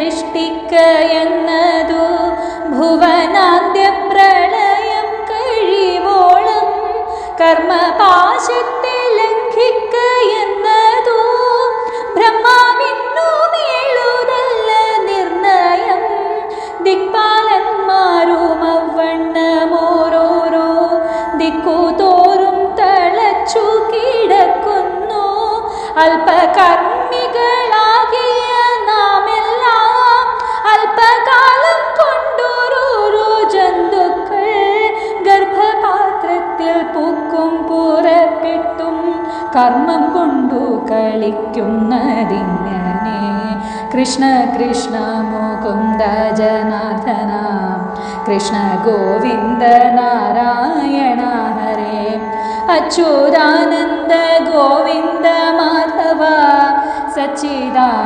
സൃഷ്ടിക്ക എന്നതു ഭുവനാദ്യ പ്രളയം കഴിവോളം കർമ്മപാശത്തെ ലംഘിക്ക എന്നതു ബ്രഹ്മാവിന്നു മേളുതല്ല നിർണയം. ദിക്പാലന്മാരും അവണ്ണമോരോരോ ദിക്കുതോറും തളച്ചു കിടക്കുന്നു. അല്പകർമ്മികളാ കർമ്മം കൊണ്ടു കളിക്കുന്നതിങ്ങനെ. കൃഷ്ണ കൃഷ്ണ മുകുന്ദ ജനാർദ്ദന കൃഷ്ണ ഗോവിന്ദ നാരായണ ഹരേ. അച്യുതാനന്ദ ഗോവിന്ദ മാധവ. സച്ചിദാനന്ദ